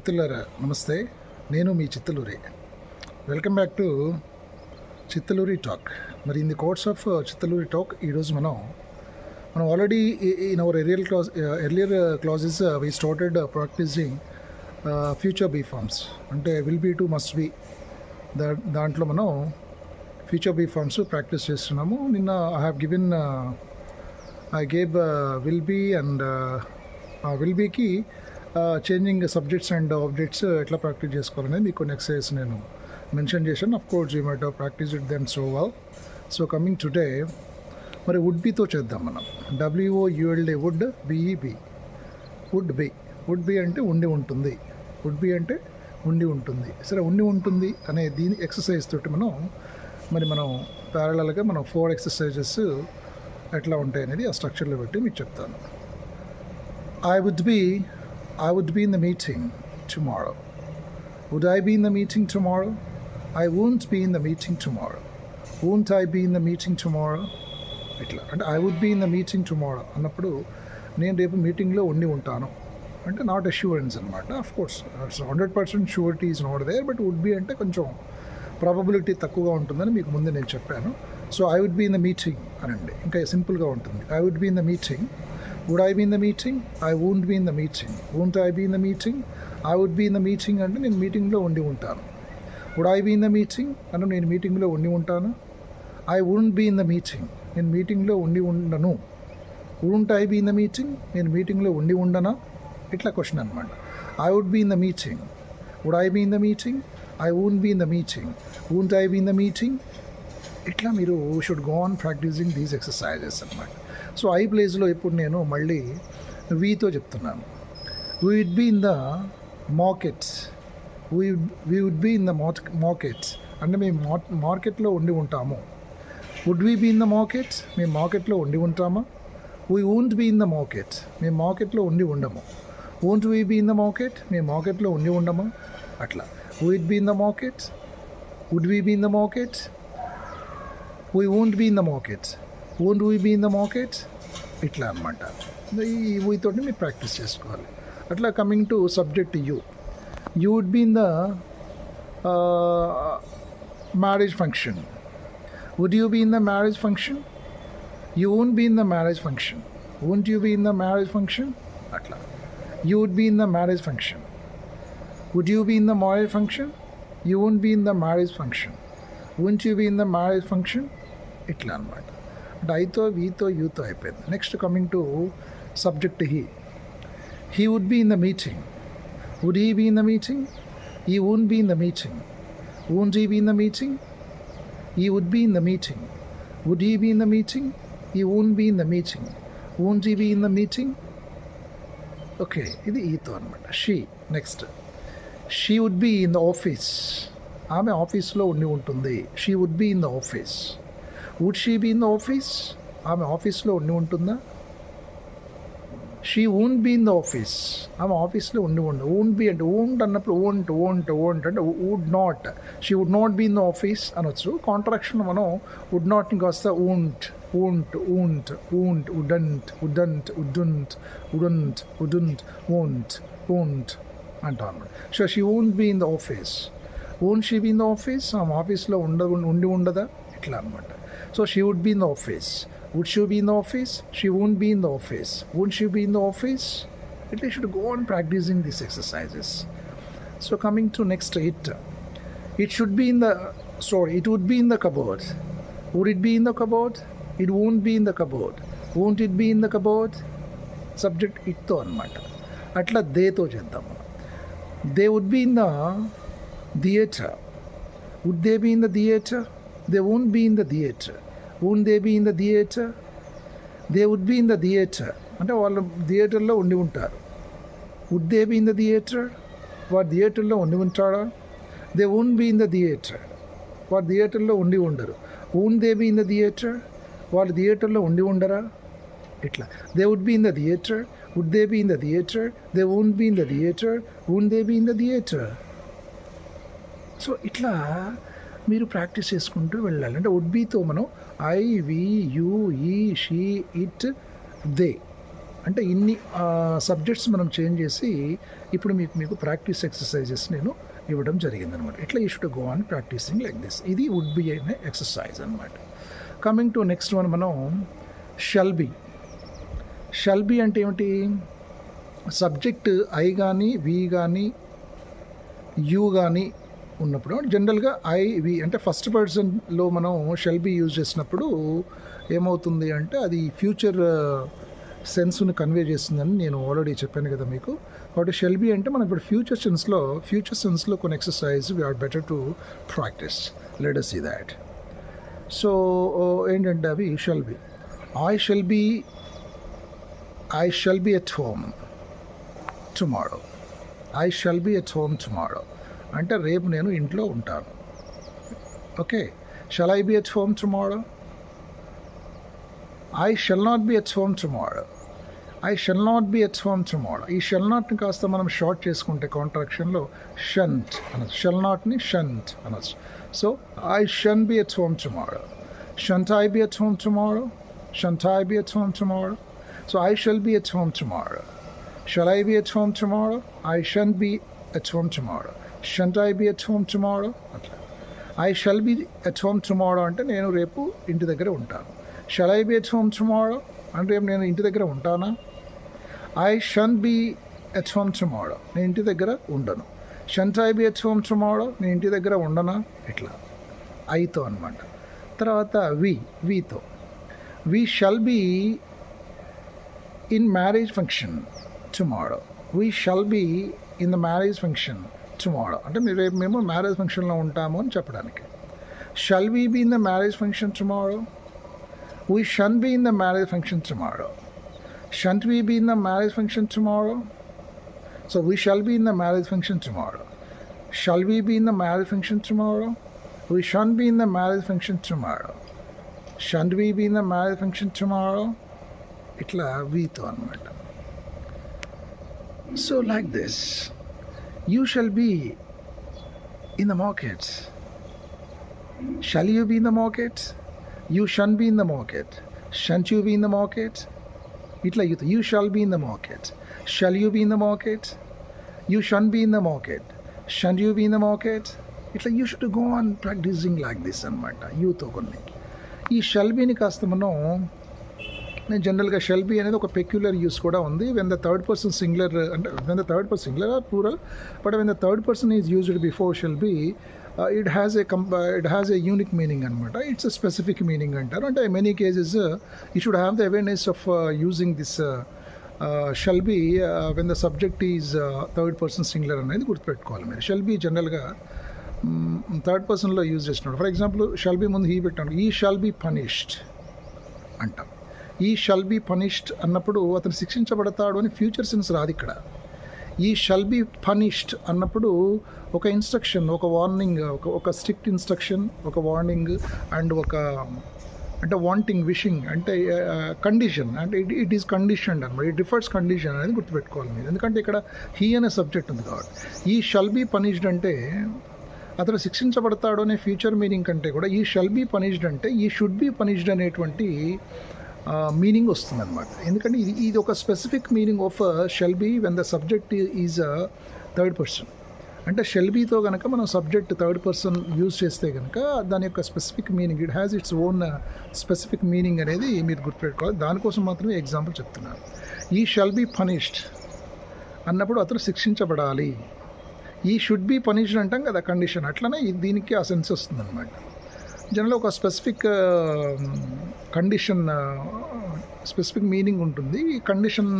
చిత్తులరా నమస్తే. నేను మీ Chittaluri. Welcome back to Chittaluri talk మరి in the course of Chittaluri talk ఈరోజు మనం మనం already in our earlier class earlier classes we started practicing future be forms అంటే will be to must be దా దాంట్లో మనం future be forms practice చేస్తున్నాము. నిన్న I have given I gave will be and will బీకి changing subjects and objects ఎట్లా practice చేసుకోవాలనేది మీకు కొన్ని ఎక్సర్సైజ్ నేను మెన్షన్ చేశాను. Of course you might practice it them so well so coming today మరి వుడ్ బీతో చేద్దాం మనం. W O U L D would B E be would be would be అంటే ఉండి ఉంటుంది. వుడ్ బి అంటే ఉండి ఉంటుంది. సరే ఉండి ఉంటుంది అనే దీని ఎక్సర్సైజ్ తోటి మనం మరి మనం ప్యారలల్గా మనం ఫోర్ ఎక్సర్సైజెస్ ఎట్లా ఉంటాయి అనేది ఆ స్ట్రక్చర్లో పెట్టి మీకు చెప్తాను. I would be I would be in the meeting tomorrow. Would I be in the meeting tomorrow? I won't be in the meeting tomorrow. Won't I be in the meeting tomorrow? ఇట్లా అంటే I would be in the meeting tomorrow అన్నప్పుడు నేను రేపు మీటింగ్లో ఉండి ఉంటాను అంటే not assurance అనమాట of course hundred percent surety is not there but would be అంటే కొంచెం ప్రాబబిలిటీ తక్కువగా ఉంటుందని మీకు ముందే నేను చెప్పాను so I would be in the meeting అనండి ఇంకా సింపుల్గా ఉంటుంది I would be in the meeting would I be in the meeting I won't be in the meeting won't I be in the meeting I would be in the meeting అంటే నేను మీటింగ్లో ఉండి ఉంటాను would I be in the meeting అంటే నేను మీటింగ్లో ఉండి ఉంటాను I won't be in the meeting నేను మీటింగ్లో ఉండి ఉండను won't I be in the meeting నేను మీటింగ్లో ఉండి ఉండనా ఇట్లా క్వశ్చన్ అనమాట I would be in the meeting would I be in the meeting I won't be in the meeting won't I be in the meeting ఇట్లా మీరు should go on practising these exercises అనమాట so I ప్లేస్లో ఇప్పుడు నేను మళ్ళీ వీతో చెప్తున్నాను. We would be in the markets we we would be in the markets అంటే మేము మార్కెట్లో ఉండి ఉంటాము. Would we be in the market మేము మార్కెట్లో ఉండి ఉంటామా? We won't be in the market మేము మార్కెట్లో ఉండి ఉండము. Won't we be in the market మేము మార్కెట్లో ఉండి ఉండమా? అట్లా. Would be in the market would we be in the market we won't be in the markets won't we be in the market ఇట్లా అనమాట ఈ వీతోటి మీరు ప్రాక్టీస్ చేసుకోవాలి. అట్లా coming to subject you you would be in the marriage function would you be in the marriage function you won't be in the marriage function won't you be in the marriage function అట్లా. You would be in the marriage function would you be in the marriage function you won't be in the marriage function won't you be in the marriage function ఇట్లా అనమాట అంటే ఐతో వీతో యూతో అయిపోయింది next coming to subject he he would be in the meeting would he be in the meeting he won't be in the meeting won't he be in the meeting he would be in the meeting would he be in the meeting he won't be in the meeting won't he be in the meeting okay ఇది ఈతో అనమాట she next she would be in the office ఆమె ఆఫీస్లో ఉండి ఉంటుంది she would be in the office would she be in the office ఆమె ఆఫీస్లో ఉండి ఉంటుందా? She won't be in the office ఆమె ఆఫీస్లో ఉండి ఉండు. ఓంట్ బీ అంటే ఓంట్ అన్నప్పుడు ఓంట్ ఓంట్ ఓంట్ అంటే would not she would not be in the office అనొచ్చు. కాంట్రాక్షన్ మనం వుడ్ నాట్ ఇంకా వస్తే won't won't won't won't wouldn't wouldn't wouldn't wouldn't wouldn't won't won't అంటాం అన్నమాట. So she won't be in the office won't she be in the office ఆమె ఆఫీస్లో ఉండ ఉండి ఉండదా? ఇట్లా అనమాట So she would be in the office would she be in the office she won't be in the office would she be in the office it should go on practising these exercises so coming to next it it should be in the sorry it would be in the cupboard would it be in the cupboard it won't be in the cupboard won't it be in the cupboard subject ఇట్తో అనమాట అట్లా దేతో చేద్దాం మనం they would be in the theatre. Would they be in the theatre? They won't be in the theatre. Won't they be in the theatre? They would be in the theatre అంటే వాళ్ళు థియేటర్లో ఉండి ఉంటారు would they be in the theatre వారు థియేటర్లో ఉండి ఉంటాడా they won't be in the theatre వారు థియేటర్లో ఉండి ఉండరు won't they be in the theatre వాళ్ళు థియేటర్లో ఉండి ఉండరా ఇట్లా they would be in the theatre would they be in the theatre they won't be in the theatre won't they be in the theatre so ఇట్లా మీరు practice చేసుకుంటూ వెళ్ళాలి. అంటే వుడ్ బీతో మనం I we you he she it they అంటే ఇన్ని subjects మనం చేంజ్ చేసి ఇప్పుడు మీకు మీకు ప్రాక్టీస్ ఎక్సర్సైజెస్ నేను ఇవ్వడం జరిగిందనమాట. ఇట్లా you should go on practising like this ఇది వుడ్ బి అయిన ఎక్సర్సైజ్ అనమాట. కమింగ్ టు నెక్స్ట్ వన్ మనం షల్బి షల్బి అంటే ఏమిటి? సబ్జెక్ట్ ఐ కానీ వి కానీ యూ కానీ ఉన్నప్పుడు జనరల్గా ఐ అంటే ఫస్ట్ పర్సన్లో మనం షెల్ బి యూజ్ చేసినప్పుడు ఏమవుతుంది అంటే అది ఫ్యూచర్ సెన్స్ని కన్వే చేస్తుందని నేను ఆల్రెడీ చెప్పాను కదా మీకు. కాబట్టి షెల్ బి అంటే మనం ఇప్పుడు ఫ్యూచర్ సెన్స్లో ఫ్యూచర్ సెన్స్లో కొన్ని exercise we are better to practise. Let see that so ఏంటంటే అవి shall be. I shall be I shall be at home tomorrow I shall be at home tomorrow అంటే రేపు నేను ఇంట్లో ఉంటాను. Okay? Shall I be at home tomorrow I shall not be at home tomorrow I shall not be at home tomorrow ఈ shall నాట్ని కాస్త మనం short చేసుకుంటే కాంట్రాక్షన్లో షంట్ అనొచ్చు. షెల్ నాట్ని షంట్ అనొచ్చు. So I shan't be at home tomorrow shan't I be at home tomorrow shan't I be at home tomorrow so I shall be at home tomorrow shall I be at home tomorrow I shan't be at home tomorrow shan't I be at home tomorrow అట్లా I shall be at home tomorrow అంటే నేను రేపు ఇంటి దగ్గర ఉంటాను. Shall I be at home tomorrow అంటే రేపు నేను ఇంటి దగ్గర ఉంటానా? I shan't be at home tomorrow నేను ఇంటి దగ్గర ఉండను. Shan't I be at home tomorrow నేను ఇంటి దగ్గర ఉండనా? ఇట్లా. ఐతో అనమాట తర్వాత we వితో we shall be in marriage function tomorrow we shall be in the marriage function tomorrow అంటే మీరు రేపు మేము మ్యారేజ్ ఫంక్షన్లో ఉంటాము అని చెప్పడానికి. Shall we be in the marriage function tomorrow we shan't be in the marriage function tomorrow shan't we be in the marriage function tomorrow so we shall be in the marriage function tomorrow shall we be in the marriage function tomorrow we shan't be in the marriage function tomorrow shan't we be in the marriage function tomorrow ఇట్లా వీతో అనమాట So, like this, you shall be in the market. Shall you be in the market? You shan't be in the market. Shan't you be in the market? Itla you, you shall be in the market. Shall you be in the market? You shan't be in the market. Shan't you be in the market? ఇట్లా you should go on practising like this అనమాట యూతో కొన్ని ఈ షల్బీని కాస్త మనం నేను జనరల్గా Shelby అనేది ఒక పెక్యులర్ యూస్ కూడా ఉంది. When the third person singular అంటే when the third person singular or plural but when the third person is used before shall be it has a comp it has a unique meaning అనమాట it's a specific meaning అంటారు. అంటే many cases you should have the awareness of using this shall be when the subject is third person singular అనేది గుర్తుపెట్టుకోవాలి మీరు. Shall be జనరల్గా third పర్సన్లో use చేస్తున్నాడు for example shall be ముందు హీ పెట్టాను ఈ షాల్ బి పనిష్డ్ అంటాం. ఈ షల్ బీ పనిష్డ్ అన్నప్పుడు అతను శిక్షించబడతాడు అని ఫ్యూచర్ సెన్స్ రాదు ఇక్కడ. ఈ షల్ బీ పనిష్డ్ అన్నప్పుడు ఒక ఇన్స్ట్రక్షన్ ఒక వార్నింగ్ ఒక ఒక స్ట్రిక్ట్ ఇన్స్ట్రక్షన్ ఒక వార్నింగ్ అండ్ ఒక అంటే వాంటింగ్ విషింగ్ అంటే కండిషన్ అంటే ఇట్ ఇట్ ఈస్ కండిషన్డ్ అనమాట ఇట్ డిఫర్స్ కండిషన్ అనేది గుర్తుపెట్టుకోవాలి మీరు. ఎందుకంటే ఇక్కడ హీ అనే సబ్జెక్ట్ ఉంది కాబట్టి. ఈ షల్ బీ పనిష్డ్ అంటే అతను శిక్షించబడతాడు అనే ఫ్యూచర్ మీనింగ్ కంటే కూడా ఈ షల్ బీ పనిష్డ్ అంటే ఈ షుడ్ బీ పనిష్డ్ అనేటువంటి మీనింగ్ వస్తుందన్నమాట. ఎందుకంటే ఇది ఇది ఒక specific meaning of shall be when the subject is a third person అంటే షెల్బీతో కనుక మనం సబ్జెక్ట్ థర్డ్ పర్సన్ యూజ్ చేస్తే కనుక దాని యొక్క specific meaning it has its own specific meaning అనేది మీరు గుర్తుపెట్టుకోవాలి. దానికోసం మాత్రమే ఎగ్జాంపుల్ చెప్తున్నాను. ఈ షెల్ బీ పనిష్డ్ అన్నప్పుడు అతను శిక్షించబడాలి. ఈ షుడ్ బీ పనిష్డ్ అంటాం కదా కండిషన్ అట్లనే దీనికి ఆ సెన్స్ వస్తుందన్నమాట. జనరల్ ఒక స్పెసిఫిక్ కండిషన్ స్పెసిఫిక్ మీనింగ్ ఉంటుంది. ఈ కండిషన్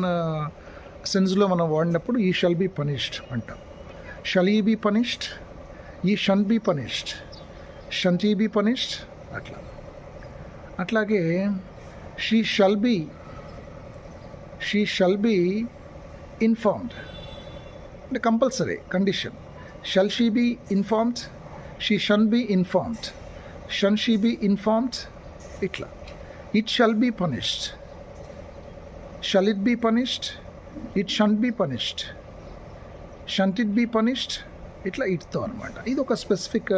సెన్స్లో మనం వాడినప్పుడు ఈ షల్ బీ పనిష్డ్ అంటాం. Shall he be punished he shan't be punished shan't he be punished అట్లా. అట్లాగే she shall be she shall be informed. అంటే compulsory condition. Shall she be informed she shan't be informed. Shan't she be informed ఇట్లా it shall be punished shall it be punished it shan't be punished shan't it be punished ఇట్లా ఇట్తో అనమాట ఇది ఒక specific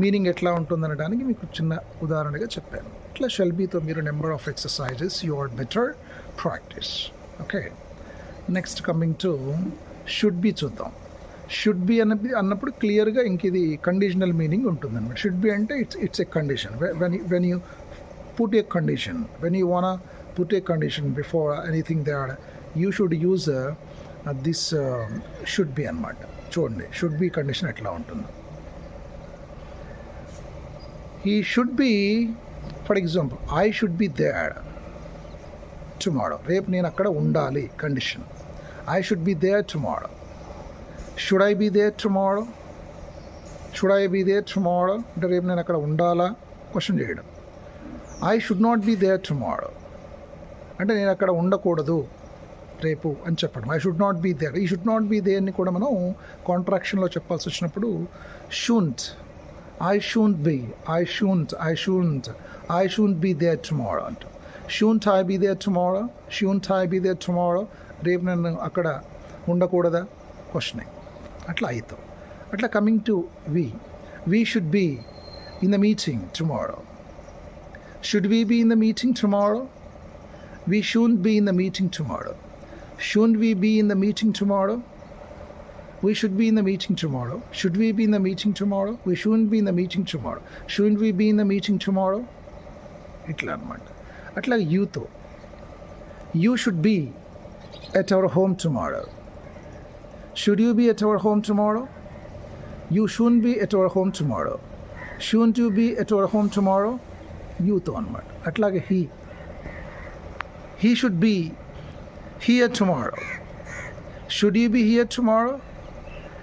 meaning ఎట్లా ఉంటుందనడానికి మీకు చిన్న ఉదాహరణగా చెప్పాను. ఇట్లా షెల్బీతో మీరు number of exercises you are better practise okay next coming to should be చూద్దాం. షుడ్ బి అన్నది అన్నప్పుడు క్లియర్గా ఇంక ఇది కండిషనల్ మీనింగ్ ఉంటుంది అనమాట షుడ్ బి అంటే it's it's a condition when when you put a condition when you want put a condition before anything that you should use this should be అనమాట చూడండి షుడ్ బి కండిషన్ ఎట్లా ఉంటుంది. ఈ should be for example I should be there tomorrow రేపు నేను అక్కడ ఉండాలి condition I should be there tomorrow should I be there tomorrow should I be there tomorrow అంటే రేపు నేను అక్కడ ఉండాలా? క్వశ్చన్ చేయడం. I should not be there tomorrow అంటే నేను అక్కడ ఉండకూడదు రేపు అని చెప్పడం. I should not be there ఈ షుడ్ నాట్ బీ దేర్ని కూడా మనం కాంట్రాక్షన్లో చెప్పాల్సి వచ్చినప్పుడు shouldn't I shouldn't be I shouldn't I shouldn't I shouldn't be there tomorrow అంట. Shouldn't I be there tomorrow shouldn't I be there tomorrow రేపు నేను అక్కడ ఉండకూడదా? క్వశ్చనింగ్ అట్లా అవుతాం అట్లా coming to we we should be in the meeting tomorrow should we be in the meeting tomorrow we shouldn't be in the meeting tomorrow. Shouldn't we be in the meeting tomorrow? We should be in the meeting tomorrow. Should we be in the meeting tomorrow? We shouldn't be in the meeting tomorrow. Shouldn't we be in the meeting tomorrow? ఇట్లా అనమాట అట్లా యూతో you should be at our home tomorrow should you be at our home tomorrow? You shouldn't be at our home tomorrow. Shouldn't you be at our home tomorrow? Youth onward. Atla he. He should be here tomorrow. Should he be here tomorrow?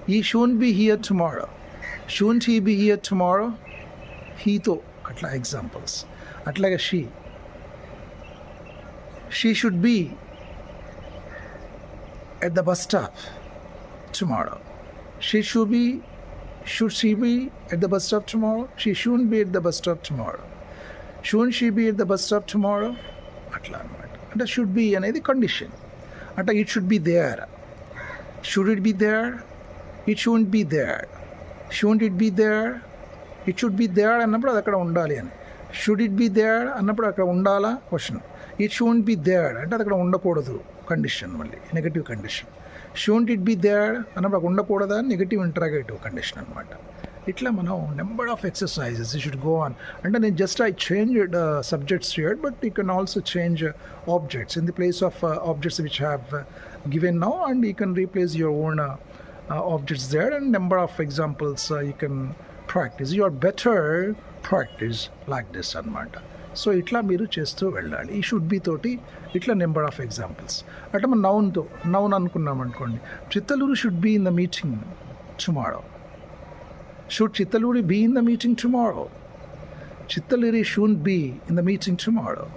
He shouldn't be here tomorrow. Shouldn't he be here tomorrow? He to atla examples. Atla she. She should be at the bus stop. Tomorrow. She should be should she be at the bus stop tomorrow? She shouldn't be at the bus stop tomorrow. Shouldn't she be at the bus stop tomorrow? అట్లా అనమాట అంటే should be అనేది condition అంటే it should be there should it be there it should be there shouldn't it be there it should be there అన్నప్పుడు అది అక్కడ ఉండాలి అని. షుడ్ ఇట్ బి దేర్ అన్నప్పుడు అక్కడ ఉండాలా? Question it shouldn't be there అంటే అది అక్కడ ఉండకూడదు. కండిషన్ మళ్ళీ. Negative condition should it be there అన్నప్పుడు అక్కడ ఉండకూడదా నెగటివ్ ఇంటరాగేటివ్ కండిషన్ అనమాట ఇట్లా మనం number of exercises you should go on అంటే నేను just I change subjects here but you can also change objects in the place of objects which have given now and you can replace your own objects there and number of examples you can practice your better practice like this అనమాట so ఇట్లా మీరు చేస్తూ వెళ్ళాలి. ఈ should be తోటి ఇట్లా number of examples అంటే మనం నౌన్తో నౌన్ అనుకున్నాం అనుకోండి. Chittaluru should be in the meeting tomorrow should Chittaluri be in the meeting tomorrow Chittaluri shouldn't be in the meeting tomorrow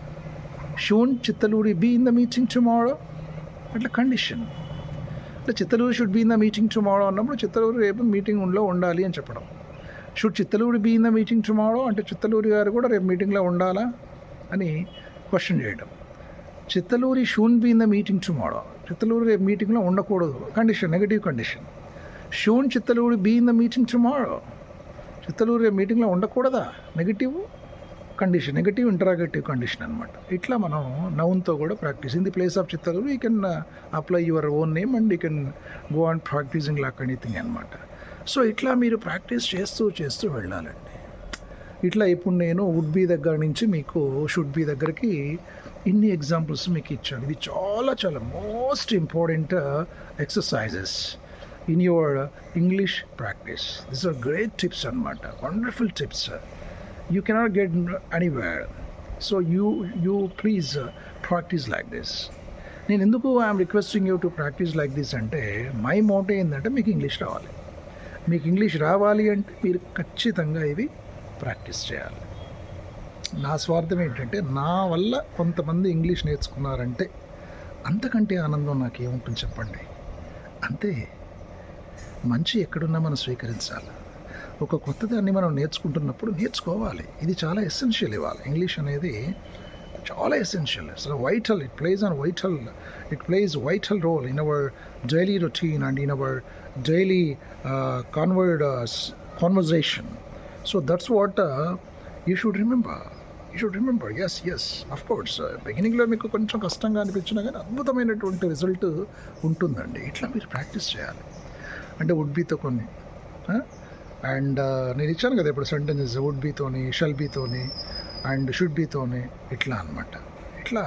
shouldn't Chittaluri be in the meeting tomorrow అట్లా condition అంటే Chittaluru should be in the meeting tomorrow అన్నప్పుడు చిత్తలూరు రేపు మీటింగ్లో ఉండాలి అని చెప్పడం. Should Chittaluri be in the meeting tomorrow? అంటే చిత్తలూరి గారు కూడా రేపు మీటింగ్లో ఉండాలా? అని క్వశ్చన్ చేయడం Chittaluri shouldn't be in the meeting tomorrow? Chittaluru రేపు మీటింగ్లో ఉండకూడదు. Condition negative condition. Shouldn't Chittaluri be in the meeting tomorrow? Chittaluru రేపు మీటింగ్లో ఉండకూడదా? Negative condition negative interrogative condition అనమాట ఇట్లా మనం నౌన్తో కూడా practice. In the place of Chittaluru you can apply your own name and you can go and practicing like anything అనమాట so ఇట్లా మీరు ప్రాక్టీస్ చేస్తూ చేస్తూ వెళ్ళాలండి. ఇట్లా ఇప్పుడు నేను వుడ్ బీ దగ్గర నుంచి మీకు షుడ్ బీ దగ్గరికి ఇన్ని ఎగ్జాంపుల్స్ మీకు ఇచ్చాను. ఇది చాలా చాలా most important exercises in your English practice this are great tips అనమాట wonderful tips you cannot get anywhere so you you please practice like this నేను ఎందుకు I'm requesting you to practice like this అంటే my motto ఏంటంటే మీకు English రావాలి. మీకు English రావాలి అంటే మీరు ఖచ్చితంగా ఇవి ప్రాక్టీస్ చేయాలి. నా స్వార్థం ఏంటంటే నా వల్ల కొంతమంది ఇంగ్లీష్ నేర్చుకున్నారంటే అంతకంటే ఆనందం నాకు ఏముంటుంది చెప్పండి? అంతే మంచి ఎక్కడున్నా మనం స్వీకరించాలి. ఒక కొత్త దాన్ని మనం నేర్చుకుంటున్నప్పుడు నేర్చుకోవాలి. ఇది చాలా ఎసెన్షియల్ ఇవ్వాలి. ఇంగ్లీష్ అనేది చాలా ఎసెన్షియల్ అసలు vital it plays an vital it plays vital role in our daily routine and in our daily కాన్వర్డ్ conversation so that's what you should remember you should remember yes yes of course బిగినింగ్లో మీకు కొంచెం కష్టంగా అనిపించినా కానీ అద్భుతమైనటువంటి result ఉంటుందండి. ఇట్లా మీరు ప్రాక్టీస్ చేయాలి. అంటే వుడ్ బీతో కొన్ని అండ్ నేను ఇచ్చాను కదా ఇప్పుడు సెంటెన్సెస్ వుడ్ బీతోని షెల్ బీతోని అండ్ షుడ్ బీతోనే ఇట్లా అనమాట ఇట్లా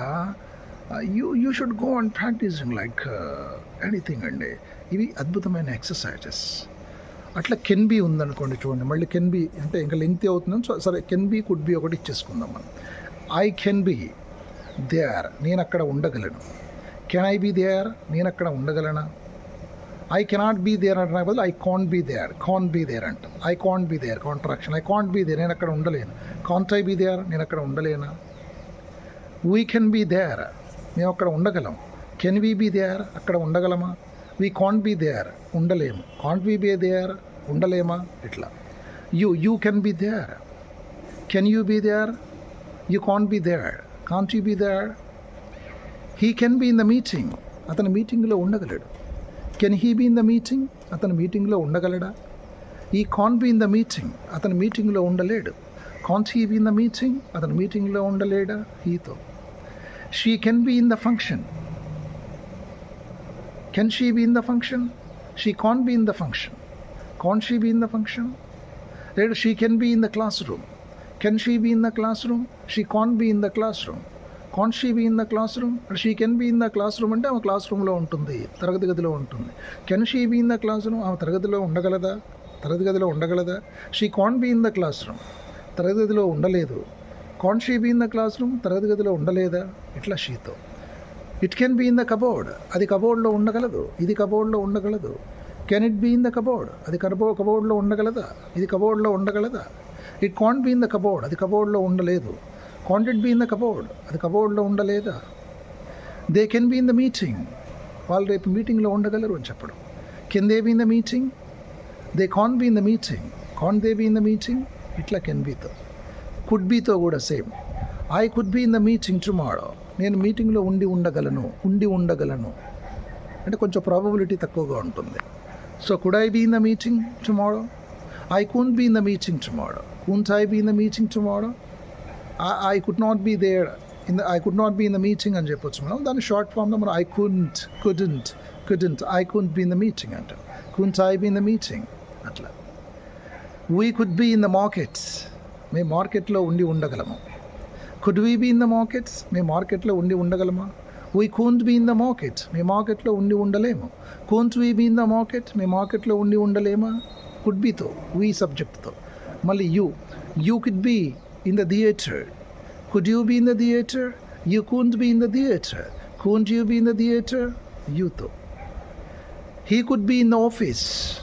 you you should go and practicing like anything అండి. ఇవి అద్భుతమైన ఎక్సర్సైజెస్ అట్లా కెన్ బీ ఉందనుకోండి చూడండి మళ్ళీ కెన్ బీ అంటే ఇంకా లెంగ్తీ అవుతుందని సో సరే కెన్ బీ కుడ్ బీ ఒకటి ఇచ్చేసుకుందాం మనం. ఐ కెన్ బీ దేర్ నేను అక్కడ ఉండగలను. కెన్ ఐ బీ దేర్ నేను అక్కడ ఉండగలనా? ఐ కెనాట్ బీ దేర్ అంటే బదులు I can't be there can't be there అంట. I can't be there contraction I can't be there నేను అక్కడ ఉండలేను. కాంట్ ఐ బీ దేర్ నేను అక్కడ ఉండలేనా? వీ కెన్ బీ దేర్ మేము అక్కడ ఉండగలం. కెన్ వీ బీ దేర్ అక్కడ ఉండగలమా? వీ కాంట్ బీ దేర్ ఉండలేము. కాంట్ వీ బీ దేర్ ఉండలేమా? ఇట్లా. You you can be there can you be there you can't be there can't you be there he can be in the meeting అతను మీటింగ్లో ఉండగలడు. Can he be in the meeting అతను మీటింగ్లో ఉండగలడా he can't be in the meeting అతను మీటింగ్లో ఉండలేడు can't he be in the meeting అతను మీటింగ్లో ఉండలేడా హీతో she can be in the function can she be in the function she can't be in the function can't she be in the function లేదా she can be in the room can she be in the classroom she can't be in the classroom can't she be in the classroom she can be in the classroom అంటే ఆమె class రూమ్లో ఉంటుంది తరగతి గదిలో ఉంటుంది. Can she be in the classroom ఆమె తరగతిలో ఉండగలదా? తరగతి గదిలో ఉండగలదా? She can't be in the classroom తరగతి గదిలో ఉండలేదు. Can't she be in the classroom తరగతి గదిలో ఉండలేదా? ఇట్లా షీతో it can be in the cupboard అది కబోర్డ్లో ఉండగలదు. ఇది కబోర్డ్లో ఉండగలదు. Can it be in the cupboard అది కబో కబోర్డ్లో ఉండగలదా? ఇది కబోర్డ్లో ఉండగలదా? It can't be in the cupboard అది కబోర్డ్లో ఉండలేదు. Can't it be in the cupboard అది కబోర్డ్లో ఉండలేదా? They can be in the meeting వాళ్ళు రేపు మీటింగ్లో ఉండగలరు అని చెప్పడం. Can they be in the meeting they can't be in the meeting can't they be in the meeting ఇట్లా కెన్ బీతో కుడ్ బీతో కూడా same I could be in the meeting tomorrow నేను మీటింగ్లో ఉండి ఉండగలను ఉండి ఉండగలను. అంటే కొంచెం ప్రాబబిలిటీ తక్కువగా ఉంటుంది. So could I be in the meeting tomorrow I couldn't be in the meeting tomorrow couldn't I be in the meeting tomorrow I could not be there in the I could not be in the meeting అని చెప్పొచ్చు మనం దాని short ఫామ్లో మనం I couldn't couldn't couldn't I could be in the meeting అంట couldn't I be in the meeting అట్లా we could be in the markets మేము మార్కెట్లో ఉండి ఉండగలము could we be in the markets మేము మార్కెట్లో ఉండి ఉండగలమా we couldn't be in the market మేము మార్కెట్లో ఉండి ఉండలేము couldn't we be in the market మేము మార్కెట్లో ఉండి ఉండలేమా కుడ్ బీతో వీ సబ్జెక్ట్తో మళ్ళీ you you could be in the theater. Could you be in the theater? You couldn't be in the theater. Couldn't you be in the theater? You too. He could be in the office.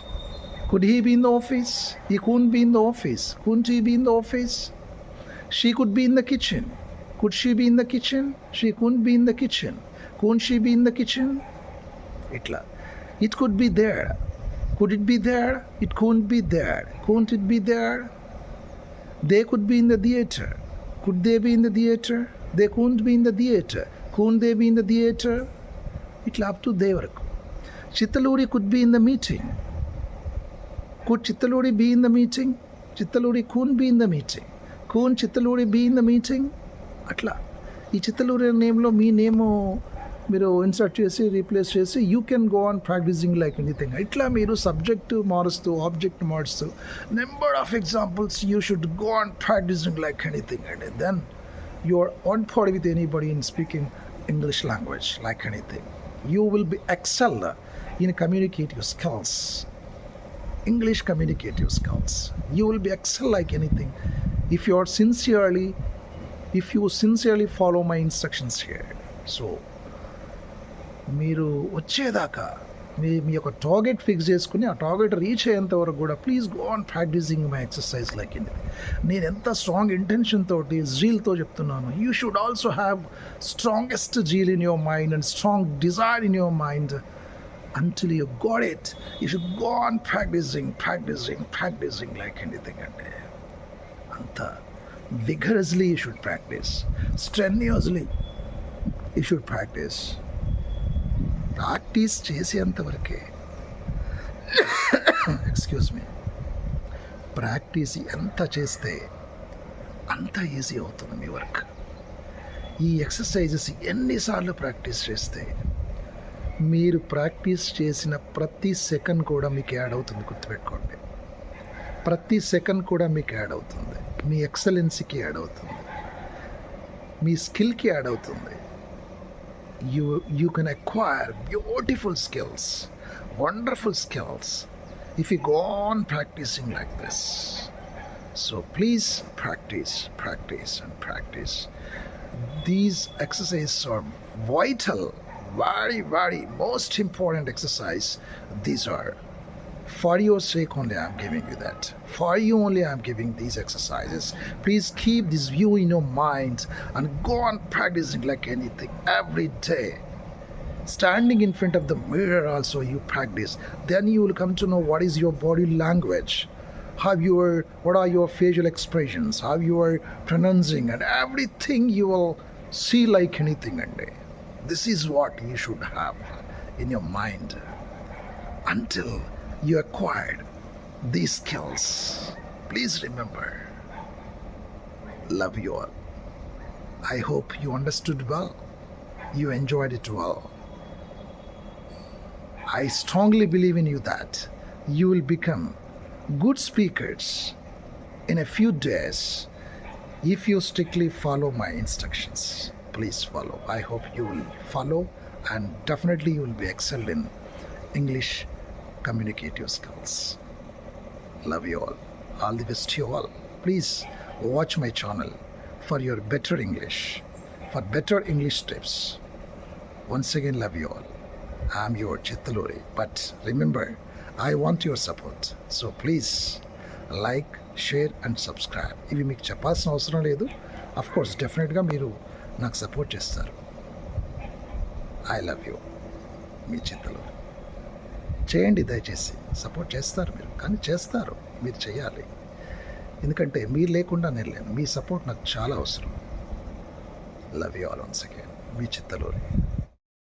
Could he be in the office? He couldn't be in the office. Couldn't he be in the office? She could be in the kitchen. Could she be in the kitchen? She couldn't be in the kitchen. Couldn't she be in the kitchen? Itla. It could be there. Could it be there? It couldn't be there. Couldn't it be there? They could be in the theater. Could they be in the theater? They couldn't be in the theater. Couldn't they be in the theater? Itla up to their work. Chitaluri could be in the meeting. Could Chittaluri be in the meeting? Chittaluri couldn't be in the meeting. Couldn't Chittaluri be in the meeting? అట్లా ఈ చిత్తలూరి నేమ్లో మీ name మీరు insert చేసి replace చేసి you can go on practicing like anything ఇట్లా మీరు subject మారుస్తూ ఆబ్జెక్ట్ మారుస్తూ number of examples you should go on practicing like anything and then you are on par with anybody in speaking English language like anything you will be excel in communicative skills English communicative skills. You will be excel like anything. If you are sincerely, if you sincerely follow my instructions here. So, మీరు వచ్చేదాకా మీ మీ యొక్క target fix చేసుకుని ఆ target reach అయ్యేంత వరకు కూడా please go on practicing my exercise like in నేను ఎంత స్ట్రాంగ్ ఇంటెన్షన్ తోటి జీల్తో చెప్తున్నాను you should also have strongest zeal in your mind and strong desire in your mind until you got it you should go on practicing practicing practicing like anything అంటే అంత vigorously you should practice strenuously you should practice practice చేసేంతవరకే excuse me practice ఎంత చేస్తే అంత easy అవుతుంది మీ work. ఈ exercises ఎన్నిసార్లు practice చేస్తే మీరు ప్రాక్టీస్ చేసిన ప్రతి సెకండ్ కూడా మీకు యాడ్ అవుతుంది గుర్తుపెట్టుకోండి. ప్రతి సెకండ్ కూడా మీకు యాడ్ అవుతుంది. మీ ఎక్సలెన్సీకి యాడ్ అవుతుంది. మీ స్కిల్కి యాడ్ అవుతుంది. you you can acquire beautiful skills wonderful skills if you go on practicing like this. So please practice practice and practice. These exercises are vital very very most important exercise. These are for your sake only i'm giving you that. For you only i'm giving these exercises. Please keep this view in your mind and go on practicing like anything every day. Standing in front of the mirror also you practice. Then you will come to know what is your body language. How you are what are your facial expressions? How you are pronouncing and everything you will see like anything and eh, this is what you should have in your mind. Until you acquired these skills please remember love you all i hope you understood well you enjoyed it well I strongly believe in you that you will become good speakers in a few days if you strictly follow my instructions. Please follow. I hope you will follow and definitely you will be excelled in English communicate your skills love you all all the best you all please watch my channel for your better English for better English steps once again love you all I'm your Chittaluri but remember I want your support so please like share and subscribe ఇవి మీకు చెప్పాల్సిన అవసరం లేదు. Of course డెఫినెట్గా మీరు నాకు support చేస్తారు. I love you మీ చిత్తలూరి చేయండి దయచేసి. సపోర్ట్ చేస్తారు మీరు. కానీ చేస్తారు. మీరు చేయాలి. ఎందుకంటే మీరు లేకుండా నేను లేను. మీ సపోర్ట్ నాకు చాలా అవసరం. Love you all once again me చిత్తలోనే